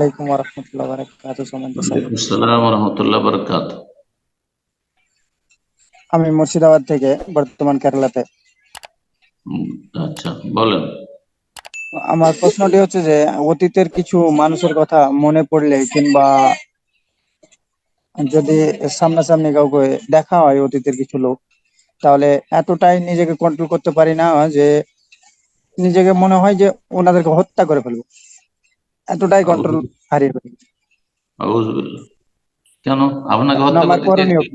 আলাইকুম সুমন্ত সাহেব আসসালাম রহমতুল্লাহ বরকাত আমি মুর্শিদাবাদ থেকে বর্তমান কেরালাতে। আচ্ছা বলেন। আমার প্রশ্নটি হচ্ছে যে অতীতের কিছু মানুষের কথা মনে পড়লে কিংবা যদি সামনাসামনি কাউকে দেখা হয় অতীতের কিছু লোক তাহলে এতটাই নিজেকে কন্ট্রোল করতে পারি না যে নিজেকে মনে হয় যে ওনাদেরকে হত্যা করে ফেলব। এতটাই কন্ট্রোল হারিয়ে ফেলি কেন? আপনাকে হত্যা করতে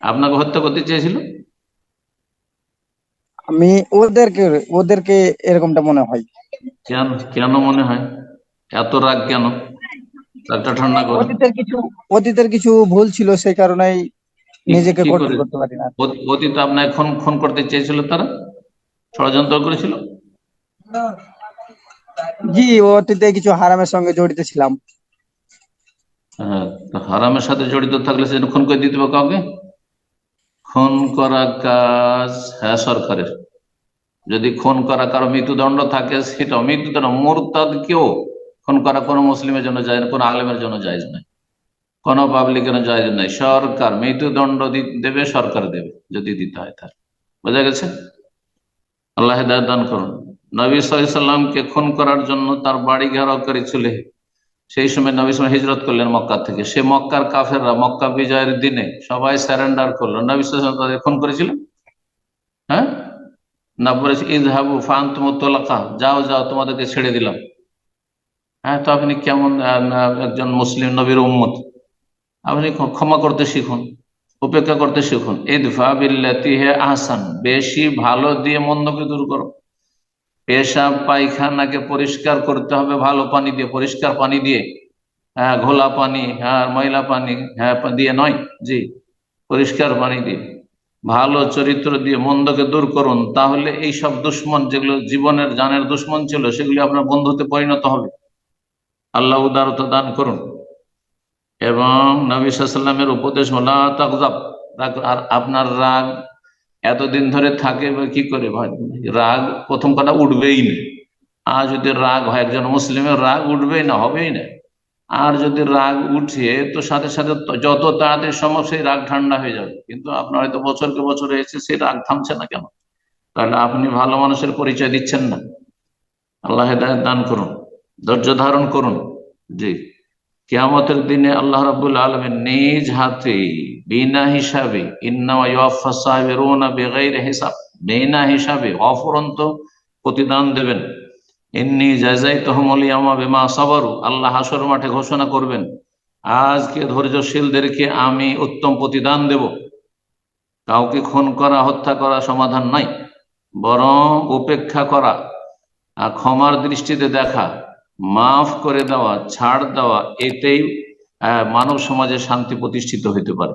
আপনাকে হত্যা করতে চেয়েছিল? আমি ওদেরকে ওদেরকে এরকমটা মনে হয়। কেন? কেন মনে হয়? এত রাগ কেন? রাগটা ঠান্ডা করো। অতীতের কিছু অতীতের কিছু ভুল ছিল সেই কারণেই নিজেকে কন্ট্রোল করতে পারি না। অত- অতীতে আপনাকে খুন খুন করতে চেয়েছিল তারা? ষড়যন্ত্র করেছিল? জি, অতীতে কিছু হারামের সঙ্গে জড়িত ছিলাম। হ্যাঁ হারামের সাথে জড়িত থাকলে সেটা খুন করে দিতে কাউকে? খুন করা কাজ হ্যাঁ সরকারের। যদি খুন করা কারও মৃত্যুদণ্ড থাকে সেটা মৃত্যুদণ্ড। মোরতাদ কেউ খুন করা কোনো মুসলিমের জন্য যায় না, কোনো আলেমের জন্য যায় না। কোনো পাবলিকের যায় নাই সরকার মৃত্যুদণ্ড দেবে, সরকার দেবে, যদি দিতে হয় তার বোঝা গেছে? আল্লাহ দান করুন। নবী সাল্লামকে খুন করার জন্য তার বাড়ি ঘেরাও করেছিল। সেই সময় নবী সাল্লাম হিজরত করলেন মক্কা থেকে। সে মক্কার কাফেররা মক্কা বিজয়ের দিনে সবাই স্যারেন্ডার করল। নবী সাল্লাম তাদের খুন করেছিলেন হ্যাঁ? না, বলেছে ইজহাবু ফান্তুমুত্তলাকা যাও যাও, তোমাদেরকে ছেড়ে দিলাম। হ্যাঁ তো আপনি কেমন একজন মুসলিম নবীর উম্মত? আপনি ক্ষমা করতে শিখুন, উপেক্ষা করতে শিখুন। ইদফা বিল্লাতি হে আহসান, বেশি ভালো দিয়ে মন্দকে দূর করো। পেশাব পায়খানাকে পরিষ্কার করতে হবে, ভালো পানি দিয়ে, পরিষ্কার পানি দিয়ে। হ্যাঁ ঘোলা পানি হ্যাঁ ময়লা পানি হ্যাঁ দিয়ে নয়, জি, পরিষ্কার পানি দিয়ে। ভালো চরিত্র দিয়ে মন্দকে দূর করুন, তাহলে এই সব দুশ্মন যেগুলো জীবনের জানের দুশ্মন ছিল, সেগুলি আপনার বন্ধুতে পরিণত হবে। আল্লাহ উদারতা দান করুন। এবং নবী সাল্লামের উপদেশ হলা তাকজাব আর আপনার রাগ এতদিন ধরে থাকে বা কি করে রাগ প্রথম কথা উঠবেই না। আর যদি রাগ হয়, একজন মুসলিমের রাগ উঠবেই না, হবেই না। আর যদি রাগ উঠে, তো সাথে সাথে যত তাড়াতাড়ি সম্ভব সেই রাগ ঠান্ডা হয়ে যাবে। কিন্তু আপনার হয়তো বছরকে বছর হয়েছে সেই রাগ থামছে না কেন? তাহলে আপনি ভালো মানুষের পরিচয় দিচ্ছেন না। আল্লাহ দান করুন, ধৈর্য ধারণ করুন। জি। কিয়ামতের দিনে আল্লাহ রাবুল আলমের নিজ হাতে বিনা হিসাবে হিসাব। বিনা হিসাবে অফুরন্ত প্রতিদান দেবেন। ইন্নি জাজাই তহমল ইয়ামা বিমা সাবারু। আল্লাহ হাসর মাঠে ঘোষণা করবেন, আজকে ধৈর্যশীলদেরকে আমি উত্তম প্রতিদান দেব। কাউকে খুন করা, হত্যা করা সমাধান নাই, বরং উপেক্ষা করা আর ক্ষমার দৃষ্টিতে দেখা, মাফ করে দেওয়া, ছাড় দেওয়া, এতেই মানব সমাজে শান্তি প্রতিষ্ঠিত হইতে পারে।